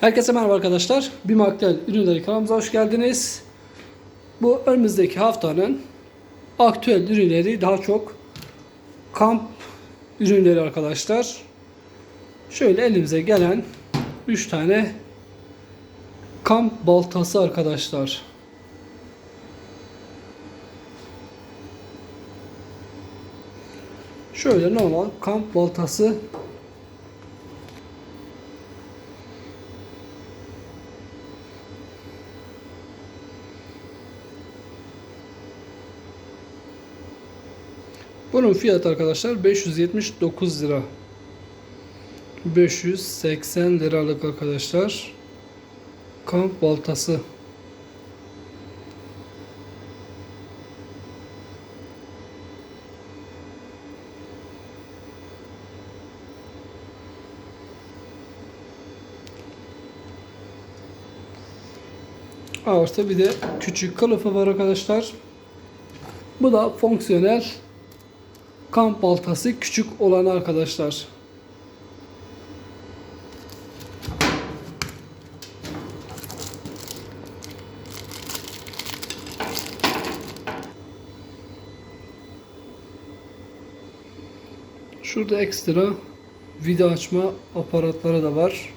Herkese merhaba arkadaşlar. BİM Aktüel Ürünleri kanalımıza hoş geldiniz. Bu önümüzdeki haftanın aktüel ürünleri daha çok kamp ürünleri arkadaşlar. Şöyle elimize gelen 3 tane kamp baltası arkadaşlar. Şöyle normal kamp baltası Bunun fiyatı arkadaşlar 579 lira. 580 liralık arkadaşlar. Kamp baltası. Artı bir de küçük kılıfı var arkadaşlar. Bu da fonksiyonel kamp baltası küçük olan arkadaşlar. Şurada ekstra vida açma aparatları da var.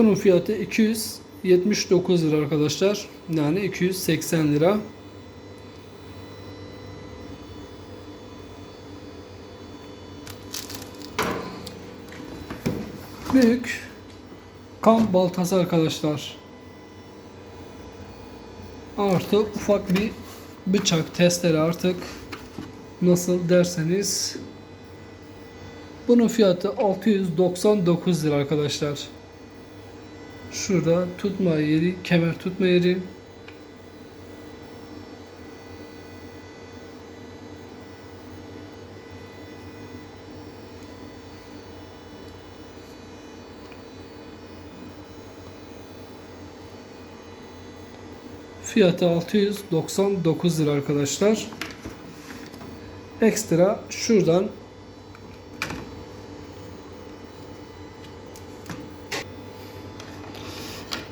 Bunun fiyatı 279 lira arkadaşlar. Yani 280 lira. Büyük kamp baltası arkadaşlar. Artı ufak bir bıçak testere artık nasıl derseniz bunun fiyatı 699 lira arkadaşlar. Şurada tutma yeri, kemer tutma yeri. Fiyatı 699 lira arkadaşlar. Ekstra şuradan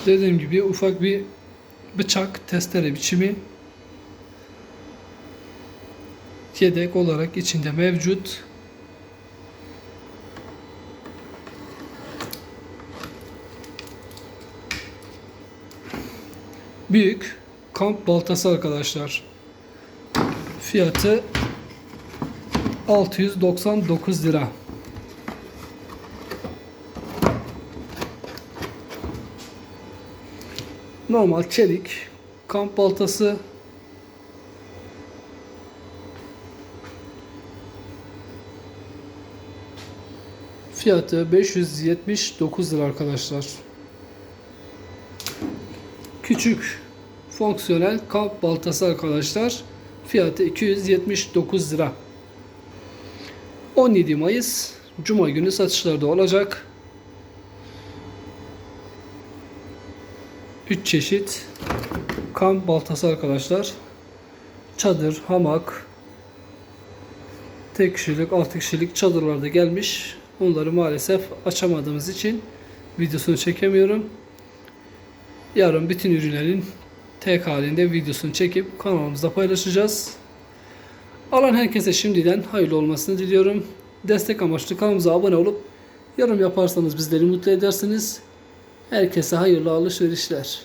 dediğim gibi ufak bir bıçak testere biçimi yedek olarak içinde mevcut. Büyük kamp baltası arkadaşlar. Fiyatı 699 lira. Normal çelik kamp baltası fiyatı 579 lira arkadaşlar. Küçük fonksiyonel kamp baltası arkadaşlar. Fiyatı 279 lira. 17 Mayıs Cuma günü satışlarda olacak. 3 çeşit kamp baltası arkadaşlar. Çadır, hamak, tek kişilik, altı kişilik çadırlarda gelmiş. Onları maalesef açamadığımız için videosunu çekemiyorum. Yarın bütün ürünlerin tek halinde videosunu çekip kanalımızda paylaşacağız. Alan herkese şimdiden hayırlı olmasını diliyorum. Destek amaçlı kanalımıza abone olup yorum yaparsanız bizleri mutlu edersiniz. Herkese hayırlı alışverişler.